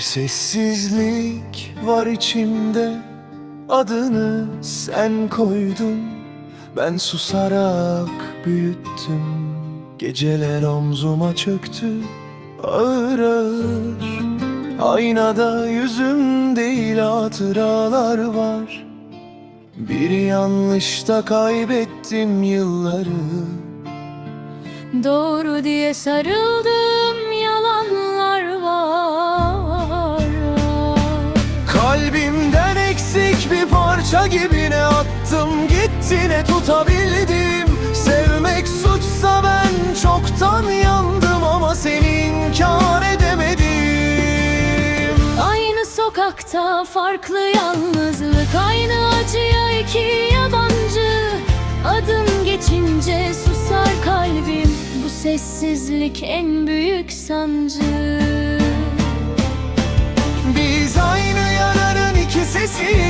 sessizlik var içimde. Adını sen koydun. Ben susarak büyüttüm. Geceler omzuma çöktü. Ağır ağır. Aynada yüzüm değil hatıralar var. Bir yanlışta kaybettim yılları. Doğru diye sarıldım bir parça gibi ne attım gitti ne tutabildim. Sevmek suçsa ben çoktan yandım ama seni inkar edemedim. Aynı sokakta farklı yalnızlık Aynı acıya iki yabancı. Adın geçince susar kalbim Bu sessizlik en büyük sancı. Biz aynı yaranın iki sesiyiz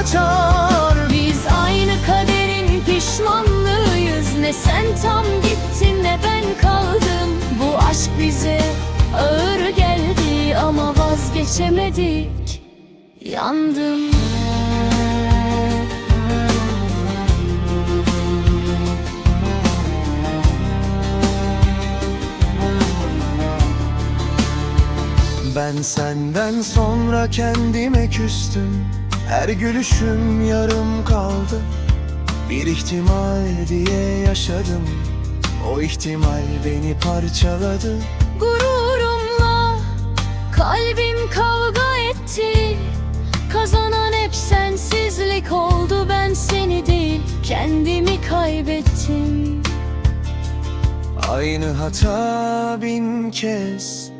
kaçar Biz aynı kaderin pişmanlığıyız. Ne sen tam gittin ne ben kaldım. Bu aşk bize ağır geldi ama vazgeçemedik. Yandım. Ben senden sonra kendime küstüm Her gülüşüm yarım kaldı. Bir ihtimal diye yaşadım. O ihtimal beni parçaladı. Gururumla kalbim kavga etti. Kazanan hep sensizlik oldu. Ben seni değil Kendimi kaybettim. Aynı hata bin kez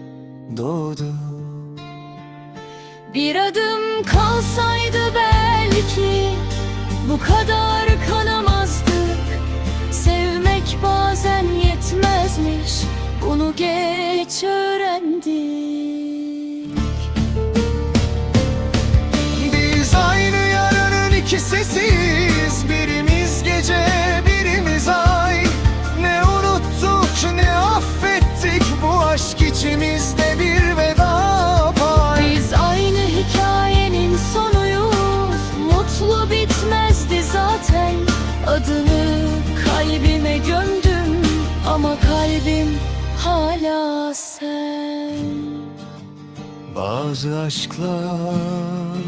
doğdu Bir adım kalsaydı belki Bu kadar kanamazdık Sevmek bazen yetmezmiş Bunu geç öğrendik. Biz aynı yaranın iki sesiyiz gömdüm Ama kalbim hala sen. Bazı aşklar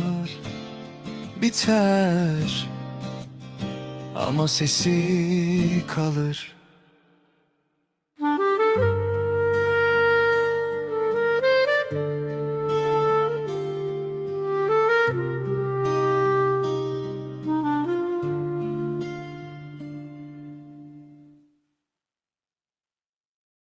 biter Ama sesi kalır